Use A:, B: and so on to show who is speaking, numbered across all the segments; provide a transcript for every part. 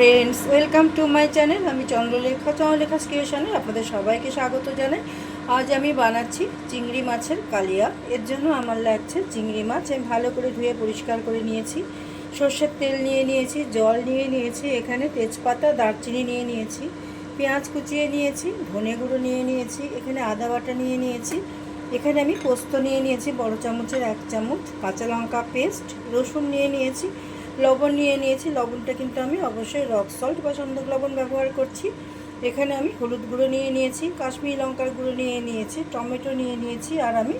A: Friends welcome to my channel আমি চন্দ্রলেখা চন্দ্রলেখা ক্রিয়েশনে আপনাদের সবাইকে স্বাগত জানাই। আজ আমি বানাচ্ছি চিংড়ি মাছের কালিয়া। এর জন্য আমার লাগছে চিংড়ি মাছ। আমি ভালো করে ধুয়ে পরিষ্কার করে নিয়েছি। সর্ষের তেল নিয়ে নিয়েছি, জল নিয়ে নিয়েছি, এখানে তেজপাতা, দারচিনি নিয়ে নিয়েছি, পেঁয়াজ কুচিয়ে নিয়েছি, ধনে গুঁড়ো নিয়ে নিয়েছি, এখানে আদা বাটা নিয়ে নিয়েছি, এখানে আমি পোস্ত নিয়ে নিয়েছি, বড় চামচের এক চামচ, কাঁচা লঙ্কা পেস্ট, রসুন নিয়ে নিয়েছি লবণ নিয়ে নিয়েছি। লবণটা কিন্তু আমি অবশ্যই রক সল্ট বা সন্দক লবণ ব্যবহার করছি। এখানে আমি হলুদ গুঁড়ো নিয়ে নিয়েছি, কাশ্মীরি লঙ্কার গুঁড়ো নিয়ে নিয়েছি, টমেটো নিয়ে নিয়েছি, আর আমি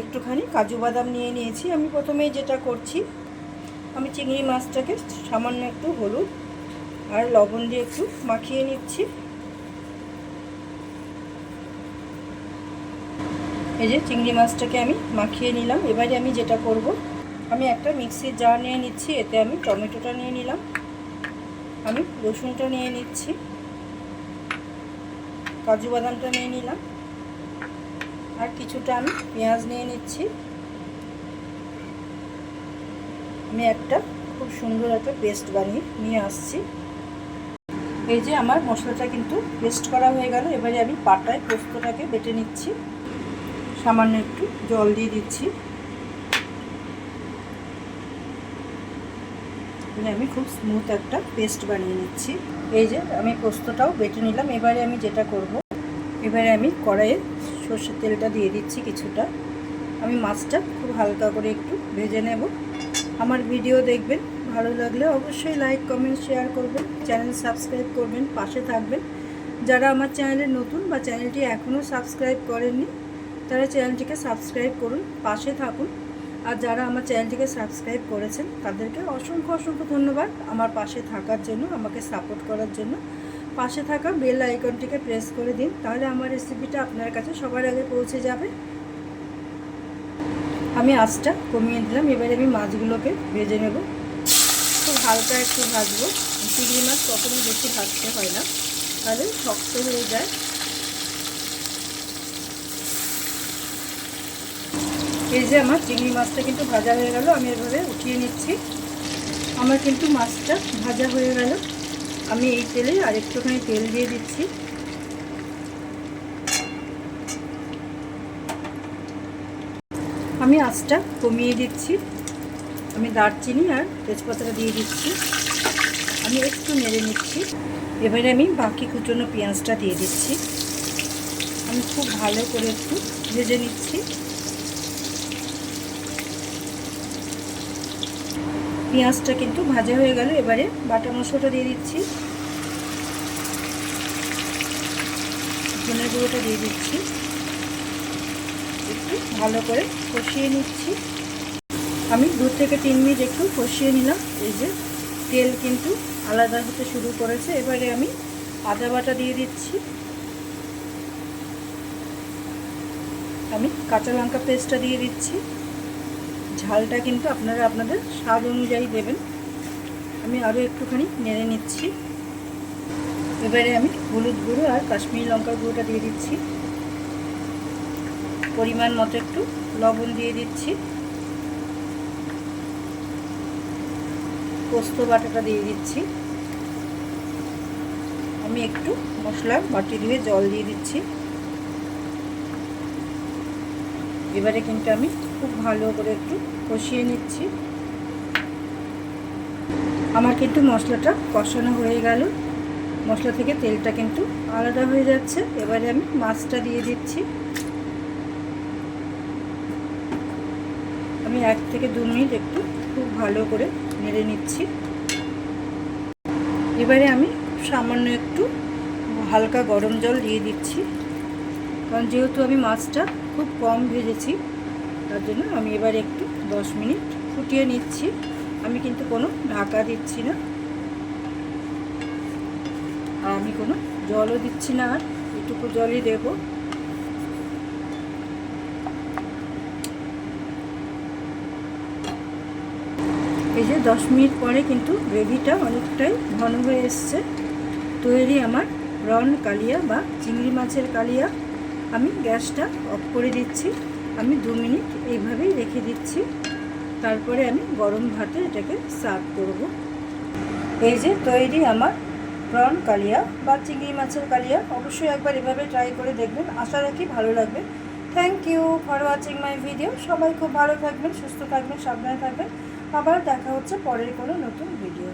A: একটুখানি কাজু বাদাম নিয়ে নিয়েছি। আমি প্রথমেই যেটা করছি, আমি চিংড়ি মাছটাকে সামান্য একটু হলুদ আর লবণ দিয়ে একটু মাখিয়ে নিচ্ছি। এই যে চিংড়ি মাছটাকে আমি মাখিয়ে নিলাম। এবারে আমি যেটা করব আমি একটা মিক্সির জার নিয়ে নিচ্ছি, এতে আমি টমেটোটা নিয়ে নিলাম। আমি রসুনটা নিয়ে নিচ্ছি। কাজু বাদামটা নিয়ে নিলাম। আর কিছুটা আমি পেঁয়াজ নিয়ে নিচ্ছি। আমি একটা খুব সুন্দর একটা পেস্ট বানিয়ে নিয়ে আসছি। এই যে আমার মশলাটা কিন্তু পেস্ট করা হয়ে গেল। এবারে আমি পাটায় পোস্তটাকে বেটে নিচ্ছি। সামান্য একটু জল দিয়ে দিচ্ছি। আমি খুব স্মুথ একটা পেস্ট বানিয়ে নিচ্ছি। এই যে আমি পোস্তটাও বেটে নিলাম। এবারে আমি যেটা করব, এবারে আমি কড়াইয়ে সর্ষের তেলটা দিয়ে দিচ্ছি কিছুটা। আমি মাছটা খুব হালকা করে একটু ভেজে নেব। আমার ভিডিও দেখবেন, ভালো লাগলে অবশ্যই লাইক কমেন্ট শেয়ার করবেন। চ্যানেল সাবস্ক্রাইব করবেন, পাশে থাকবেন। যারা আমার চ্যানেলে নতুন বা চ্যানেলটি এখনও সাবস্ক্রাইব করেননি, তারা চ্যানেলটিকে সাবস্ক্রাইব করুন, পাশে থাকুন। আর যারা আমার চ্যানেলটিকে সাবস্ক্রাইব করেছেন, তাদেরকে অসংখ্য অসংখ্য ধন্যবাদ আমার পাশে থাকার জন্য, আমাকে সাপোর্ট করার জন্য। পাশে থাকা বেল আইকনটিকে প্রেস করে দিন, তাহলে আমার রেসিপিটা আপনার কাছে সবার আগে পৌঁছে যাবে। আমি আঁচটা কমিয়ে দিলাম, এবারে আমি মাছগুলোকে ভেজে নেব। খুব হালকা একটু ভাজবো। চিংড়ি মাছ কখনোই বেশি ভাজতে হয় না, তাহলে শক্ত হয়ে যায়। এই যে আমার চিংড়ি মাছটা কিন্তু ভাজা হয়ে গেল, আমি এভাবে উঠিয়ে নিচ্ছি। আমার কিন্তু মাছটা ভাজা হয়ে গেল। আমি এই তেলে আর একটুখানি তেল দিয়ে দিচ্ছি। আমি আঁচটা কমিয়ে দিচ্ছি। আমি দারচিনি আর তেজপাতাটা দিয়ে দিচ্ছি। আমি একটু নেড়ে নিচ্ছি। এবারে আমি বাকি কুচনো পেঁয়াজটা দিয়ে দিচ্ছি। আমি খুব ভালো করে একটু ভেজে নিচ্ছি। পেঁয়াজটা কিন্তু ভাজা হয়ে গেল, এবারে বাটা মশলাটা দিয়ে দিচ্ছি। ধনে গুঁড়োটা দিয়ে দিচ্ছি। একটু ভালো করে কষিয়ে নিচ্ছি। আমি দু থেকে তিন মিনিট একটু কষিয়ে নিলাম। এই যে তেল কিন্তু আলাদা হতে শুরু করেছে। এবারে আমি আদা বাটা দিয়ে দিচ্ছি। আমি কাঁচা লঙ্কা পেস্টটা দিয়ে দিচ্ছি। ঝালটা কিন্তু আপনারা আপনাদের স্বাদ অনুযায়ী দেবেন। আমি আরও একটুখানি নেড়ে নিচ্ছি। এবারে আমি হলুদ গুঁড়ো আর কাশ্মীরি লঙ্কার গুঁড়োটা দিয়ে দিচ্ছি। পরিমাণ মতো একটু লবণ দিয়ে দিচ্ছি। পোস্ত বাটাটা দিয়ে দিচ্ছি। আমি একটু মশলার বাটি দিয়ে জল দিয়ে দিচ্ছি। এবারে কিন্তু আমি খুব ভালো করে একটু কষিয়ে নিচ্ছি। আমার কিন্তু মশলাটা কষানো হয়ে গেল। মশলা থেকে তেলটা কিন্তু আলাদা হয়ে যাচ্ছে। এবারে আমি মাছটা দিয়ে দিচ্ছি। আমি এক থেকে দু মিনিট একটু খুব ভালো করে নেড়ে নিচ্ছি। এবারে আমি সামান্য একটু হালকা গরম জল দিয়ে দিচ্ছি। কারণ যেহেতু আমি মাছটা খুব কম ভেজেছি তার জন্য আমি এবার একটু দশ মিনিট ফুটিয়ে নিচ্ছি। আমি কিন্তু কোনো ঢাকা দিচ্ছি না। আর আমি কোনো জলও দিচ্ছি না, আর এটুকু জলই দেব। এই যে দশ মিনিট পরে কিন্তু গ্রেভিটা অনেকটাই ঘন হয়ে এসছে। তৈরি আমার রন কালিয়া বা চিংড়ি মাছের কালিয়া। আমি গ্যাসটা অফ করে দিচ্ছি। আমি দু মিনিট এইভাবেই রেখে দিচ্ছি। তারপরে আমি গরম ভাতে এটাকে সার্ভ করব। এই যে তৈরি আমার প্রন কালিয়া বা চিংড়ি মাছের কালিয়া, অবশ্যই একবার এভাবে ট্রাই করে দেখবেন। আশা রাখি ভালো লাগবে। Thank you for watching my video সবাই খুব ভালো থাকবেন, সুস্থ থাকবেন, সাবধানে থাকবেন। আবার দেখা হচ্ছে পরের কোনো নতুন ভিডিও